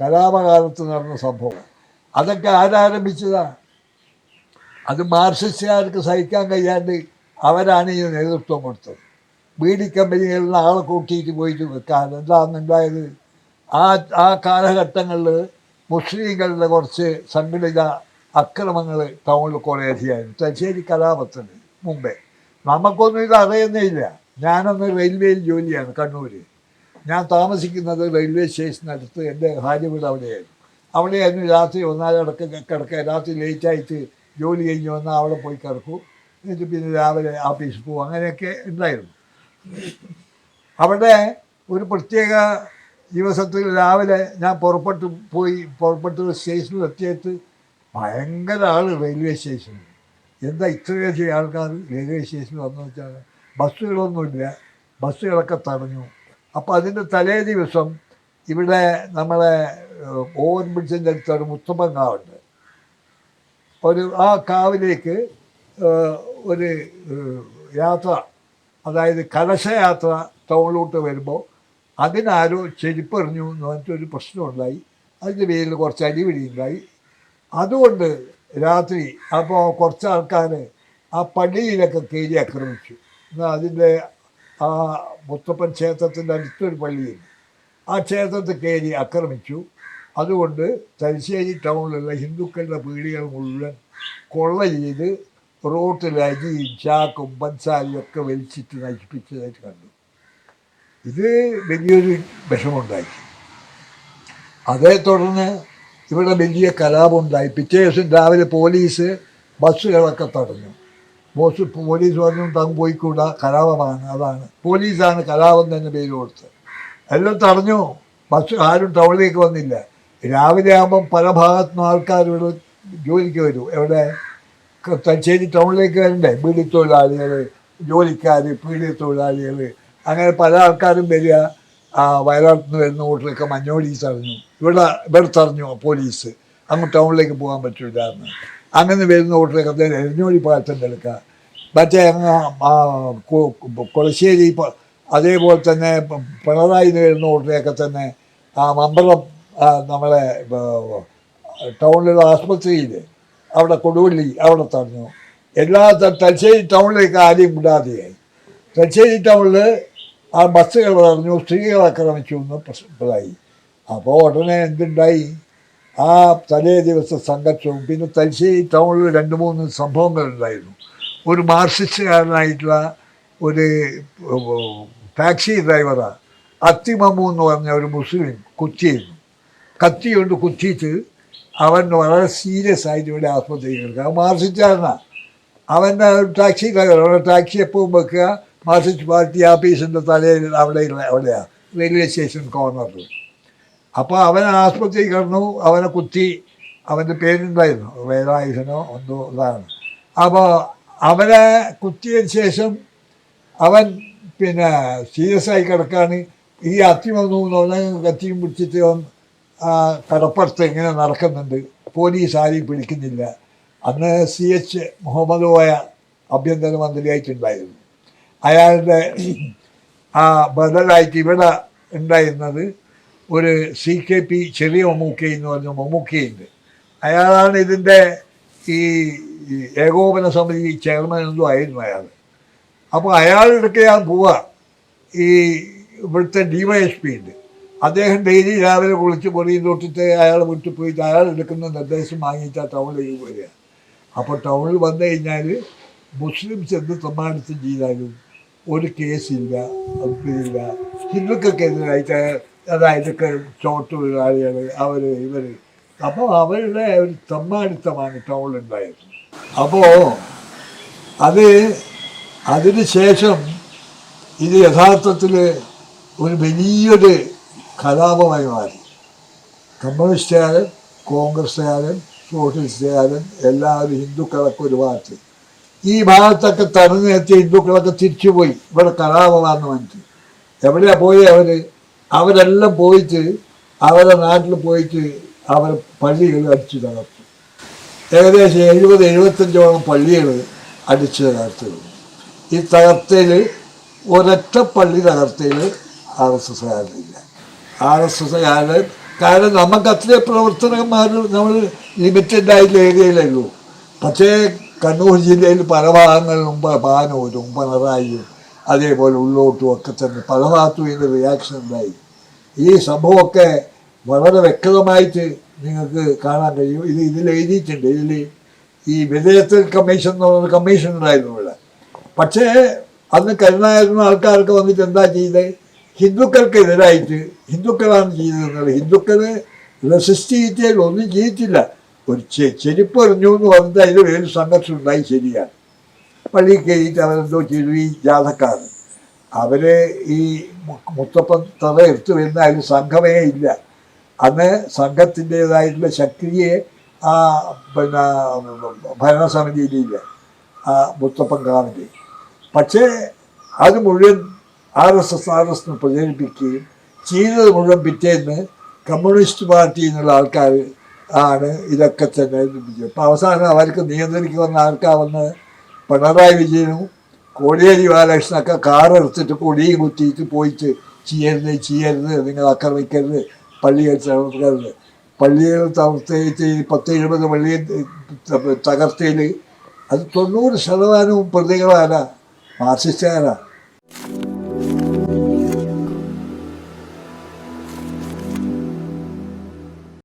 കലാപകാലത്ത് നടന്ന സംഭവം. അതൊക്കെ ആരാരംഭിച്ചതാ? അത് മാർക്സിസ്റ്റുകാർക്ക് സഹിക്കാൻ കഴിയാണ്ട് അവരാണ് ഈ നേതൃത്വം കൊടുത്തത്. ബീഡി കമ്പനികളിൽ നിന്ന് ആളെ കൂട്ടിയിട്ട് പോയിട്ട് വെക്കാൻ. എന്താണെന്നുണ്ടായത് ആ ആ കാലഘട്ടങ്ങളിൽ മുസ്ലിങ്ങളുടെ കുറച്ച് സംഘടിത അക്രമങ്ങൾ ടൗണിൽ കുറേ അധികമായിരുന്നു തലശ്ശേരി കലാപത്തിന് മുമ്പേ. നമുക്കൊന്നും ഇത് അറിയുന്നില്ല ഞാനന്ന് റെയിൽവേയിൽ ജോലിയാണ് കണ്ണൂർ ഞാൻ താമസിക്കുന്നത് റെയിൽവേ സ്റ്റേഷനടുത്ത് എന്റെ ഭാര്യ വീട് അവിടെയായിരുന്നു. അവിടെയായിരുന്നു രാത്രി ഒന്നാലടക്ക കിടക്കുക രാത്രി ലേറ്റായിട്ട് ജോലി കഴിഞ്ഞ് വന്നാൽ അവിടെ പോയി കിടക്കും. എന്നിട്ട് പിന്നെ രാവിലെ ഓഫീസിൽ പോകും. അങ്ങനെയൊക്കെ ഉണ്ടായിരുന്നു. അവിടെ ഒരു പ്രത്യേക ദിവസത്തിൽ രാവിലെ ഞാൻ പുറപ്പെട്ട് പോയി. പുറപ്പെട്ട് സ്റ്റേഷനിൽ എത്തിയിട്ട് ഭയങ്കര ആൾ റെയിൽവേ സ്റ്റേഷനിൽ എന്താ ഇത്രയധികം ആൾക്കാർ റെയിൽവേ സ്റ്റേഷനിൽ വന്നു വെച്ചാൽ ബസ്സുകളൊന്നുമില്ല. ബസ്സുകളൊക്കെ തടഞ്ഞു. അപ്പോൾ അതിന്റെ തലേ ദിവസം ഇവിടെ നമ്മളെ ഓവൻ ബ്രിഡ്ജിന്റെ അടുത്തൊരു ഒരു മുത്തപ്പൻ കാവുണ്ട് ഒരു ആ കാവിലേക്ക് ഒരു യാത്ര അതായത് കലശയാത്ര ടൗണിലോട്ട് വരുമ്പോൾ അതിനാരോ ചെരിപ്പെറിഞ്ഞു എന്ന് പറഞ്ഞിട്ടൊരു പ്രശ്നമുണ്ടായി. അതിന്റെ പേരിൽ കുറച്ച് അടിപിടിയുണ്ടായി. അതുകൊണ്ട് രാത്രി അപ്പോൾ കുറച്ച് ആൾക്കാർ ആ പള്ളിയിലൊക്കെ കയറി ആക്രമിച്ചു. എന്നാൽ അതിന്റെ ആ മുത്തപ്പൻ ക്ഷേത്രത്തിന്റെ അടുത്തൊരു പള്ളിയുണ്ട് ആ ക്ഷേത്രത്തിൽ കയറി ആക്രമിച്ചു. അതുകൊണ്ട് തലശ്ശേരി ടൗണിലുള്ള ഹിന്ദുക്കളുടെ പീടികൾ മുഴുവൻ കൊള്ള ചെയ്ത് റോട്ടിൽ അരിയും ചാക്കും പഞ്ചസാരയും ഒക്കെ വലിച്ചിട്ട് നശിപ്പിച്ചതായിട്ട് കണ്ടു. ഇത് വലിയൊരു വിഷമമുണ്ടാക്കി അതേ തുടർന്ന് ഇവിടെ വലിയ കലാപമുണ്ടായി പിറ്റേ ദിവസം രാവിലെ പോലീസ് ബസ്സുകളൊക്കെ തടഞ്ഞു. ബോസ് പോലീസ് പറഞ്ഞു തങ്ങ് പോയിക്കൂടാ കലാപമാണ് അതാണ്. പോലീസാണ് കലാപം തന്നെ പേര് കൊടുത്തത്. എല്ലാം തടഞ്ഞു. ബസ് ആരും ടൗണിലേക്ക് വന്നില്ല. രാവിലെ ആകുമ്പം പല ഭാഗത്തുനിന്നും ആൾക്കാർ ഇവിടെ ജോലിക്ക് വരും. എവിടെ? തലശ്ശേരി ടൗണിലേക്ക് വരണ്ടേ? ബീഡി തൊഴിലാളികൾ ജോലിക്കാർ പീഡിയ തൊഴിലാളികൾ അങ്ങനെ പല ആൾക്കാരും വരിക. വയനാട്ടിൽ നിന്ന് വരുന്ന വീട്ടിലൊക്കെ മഞ്ഞോടി അറിഞ്ഞു ഇവിടെ ഇവിടെ തറഞ്ഞു പോലീസ്. അങ്ങ് ടൗണിലേക്ക് പോകാൻ പറ്റില്ല എന്ന് അങ്ങനെ വരുന്ന വീട്ടിലൊക്കെ എരഞ്ഞോടി പാലത്തിന്റെ എടുക്കുക മറ്റേ അങ്ങ് കൊളശ്ശേരി അതേപോലെ തന്നെ പിണറായി വരുന്ന വീട്ടിലൊക്കെ തന്നെ ആ മമ്പളം ആ, നമ്മളെ ടൗണിലുള്ള ആസ്പത്രിയിൽ അവിടെ കൊടുവള്ളി അവിടെ തടഞ്ഞു. എല്ലാ തലശ്ശേരി ടൗണിലേക്ക് ആരെയും വിടാതെയായി. തലശ്ശേരി ടൗണിൽ ആ ബസ്സുകൾ തടഞ്ഞു സ്ത്രീകളെ ആക്രമിച്ചു എന്ന് പ്രശ്നമായി അപ്പോൾ ഉടനെ എന്തുണ്ടായി? ആ തലേ ദിവസം സംഘർഷവും. പിന്നെ തലശ്ശേരി ടൗണിൽ രണ്ട് മൂന്ന് സംഭവങ്ങളുണ്ടായിരുന്നു ഒരു മാർസിസ്റ്റുകാരനായിട്ടുള്ള ഒരു ടാക്സി ഡ്രൈവറാണ് അത്തിമമ്മു എന്ന് പറഞ്ഞ ഒരു മുസ്ലിം കുത്തിയിരുന്നു കത്തി കൊണ്ട് കുത്തിയിട്ട് അവൻ വളരെ സീരിയസ് ആയിട്ട് ഇവിടെ ആസ്പത്രിയിൽ കിടക്കുക അവൻ മാർസിസ്റ്റുകാരനാണ് അവന്റെ ടാക്സി ഡ്രൈവർ അവിടെ ടാക്സി എപ്പോഴും വെക്കുക. മാർസിസ്റ്റ് പാർട്ടി ആഫീസിന്റെ തലയിൽ അവിടെയുള്ള അവിടെയാണ് റെയിൽവേ സ്റ്റേഷൻ കോർണറിൽ. അപ്പോൾ അവൻ ആസ്പത്രി കിടന്നു അവനെ കുത്തി അവന്റെ പേരുണ്ടായിരുന്നു വേദായുധനോ എന്തോ ഇതാണ്. അപ്പോൾ അവനെ കുത്തിയതിന് ശേഷം അവൻ പിന്നെ സീരിയസ് ആയി കിടക്കാണ്. ഈ അത്തി വന്നു എന്ന് കത്തിയും പിടിച്ചിട്ട് അവൻ കടപ്പുറത്ത് ഇങ്ങനെ നടക്കുന്നുണ്ട്. പോലീസ് ആരെയും പിടിക്കുന്നില്ല. അന്ന് സി എച്ച് മുഹമ്മദ് പോയ ആഭ്യന്തരമന്ത്രിയായിട്ടുണ്ടായിരുന്നു അയാളുടെ ആ ബദലായിട്ട് ഇവിടെ ഉണ്ടായിരുന്നത് ഒരു സി കെ പി ചെറിയ മമ്മൂക്കി എന്ന് പറഞ്ഞ മമ്മൂക്കിയുണ്ട്. അയാളാണ് ഇതിന്റെ ഈ ഏകോപന സമിതി ചെയർമാൻ എന്തോ ആയിരുന്നു അയാൾ. അപ്പോൾ അയാളുടെ ഞാൻ പോവുക ഈ ഇവിടുത്തെ ഡി വൈ എസ് പി ഉണ്ട് അദ്ദേഹം ഡെയിലി രാവിലെ കുളിച്ച് പൊടിയിൽ തൊട്ടിട്ട് അയാൾ വീട്ടിൽ പോയിട്ട് അയാൾ എടുക്കുന്ന നിർദ്ദേശം വാങ്ങിയിട്ട് ആ ടൗണിലേക്ക് വരിക. അപ്പോൾ ടൗണിൽ വന്നു കഴിഞ്ഞാൽ മുസ്ലിംസ് എന്ത് സമ്മാനത്തിൽ ചെയ്താലും ഒരു കേസില്ല ഒപ്പില്ല ഹിന്ദുക്കൾക്കെതിരായിട്ട് അതായത് ചോട്ടുതൊഴിലാളികൾ അവർ ഇവർ അപ്പോൾ അവരുടെ ഒരു തമ്മാടിത്തമാണ് ടൗണിലുണ്ടായത് അപ്പോൾ അത് അതിന് ശേഷം ഇത് യഥാർത്ഥത്തിൽ ഒരു വലിയൊരു കലാപമായി മാറി. കമ്മ്യൂണിസ്റ്റുകാരൻ കോൺഗ്രസ്സുകാരൻ സോഷ്യലിസ്റ്റുകാരൻ എല്ലാവരും ഹിന്ദുക്കളൊക്കെ ഒരു ഭാഗത്ത്. ഈ ഭാഗത്തൊക്കെ തടഞ്ഞു നിർത്തിയ ഹിന്ദുക്കളൊക്കെ തിരിച്ചുപോയി. ഇവിടെ കലാപമാണെന്ന് മനസ്സിൽ എവിടെയാണ് പോയി അവർ അവരെല്ലാം പോയിട്ട് അവരുടെ നാട്ടിൽ പോയിട്ട് അവർ പള്ളികൾ അടിച്ചു തകർത്തു. ഏകദേശം എഴുപത് എഴുപത്തഞ്ചോളം പള്ളികൾ അടിച്ചു തകർത്തു. ഈ തകർത്തയിൽ ഒരൊറ്റ പള്ളി തകർത്തയിൽ ആർ എസ് എസ്സുകാരനില്ല ആർ എസ് എസ്സുകാരൻ കാരണം നമുക്ക് അത്രയും പ്രവർത്തനന്മാർ നമ്മൾ ലിമിറ്റഡ് ആയിട്ടുള്ള ഏരിയയിലുള്ളൂ പക്ഷേ കണ്ണൂർ ജില്ലയിൽ പല ഭാഗങ്ങളിലും പാനൂരും പിണറായിയും അതേപോലെ ഉള്ളോട്ടും ഒക്കെ തന്നെ. പല ഭാഗത്തും ഇതിന്റെ റിയാക്ഷൻ ഉണ്ടായി. ഈ സംഭവമൊക്കെ വളരെ വ്യക്തമായിട്ട് നിങ്ങൾക്ക് കാണാൻ കഴിയും. ഇത് ഇതിൽ എഴുതിയിട്ടുണ്ട്. ഇതിൽ ഈ വിധേയത്വ കമ്മീഷൻ എന്ന് പറയുന്ന കമ്മീഷൻ ഉണ്ടായിരുന്നു ഇവിടെ. പക്ഷേ അന്ന് കരുണായിരുന്ന ആൾക്കാർക്ക് വന്നിട്ട് എന്താ ചെയ്തത് ഹിന്ദുക്കൾക്കെതിരായിട്ട് ഹിന്ദുക്കളാണ് ചെയ്തതെന്നുള്ളത്. ഹിന്ദുക്കൾ റെസിസ്റ്റ് ചെയ്തിട്ട് ഒന്നും ചെയ്തിട്ടില്ല. ഒരു ചെരുപ്പ് എറിഞ്ഞു എന്ന് പറഞ്ഞിട്ട് അതിൽ ഒരു സംഘർഷം ഉണ്ടായി ശരിയാണ്. പള്ളിയിൽ കയറിയിട്ട് അവരെന്തോ ചെയ്തു ഈ ജാഥക്കാർ. അവർ ഈ മുത്തപ്പൻ തറ എടുത്തു വരുന്ന അതിൽ സംഘമേ ഇല്ല. അന്ന് സംഘത്തിന്റെതായിട്ടുള്ള ശക്തിയെ ആ പിന്നെ ഭരണസമിതിയിലില്ല ആ മുത്തപ്പൻ കാണിക്കും പക്ഷേ അത് മുഴുവൻ R S S R S പ്രചരിപ്പിക്കുകയും ചെയ്തത് മുഴുവൻ പിറ്റേന്ന് കമ്മ്യൂണിസ്റ്റ് പാർട്ടി എന്നുള്ള ആൾക്കാർ ആണ് ഇതൊക്കെ തന്നെ അപ്പം അവസാനം അവർക്ക് നിയന്ത്രിക്കുമെന്ന് ആർക്കാവുന്നത് വന്ന് പിണറായി വിജയനും കോടിയേരി ബാലകൃഷ്ണനൊക്കെ കാർ എടുത്തിട്ട് കൊടിയും കുത്തിയിട്ട് പോയിട്ട് ചെയ്യരുത് ചെയ്യരുത് നിങ്ങൾ ആക്രമിക്കരുത് പള്ളികൾ തകർക്കരുത്. പള്ളികൾ തകർത്തേ പത്ത് എഴുപത് പള്ളി തകർത്തയിൽ അത് തൊണ്ണൂറ് ശതമാനവും പ്രതികളാരാ മാർസിസ്റ്റുകാരാണ്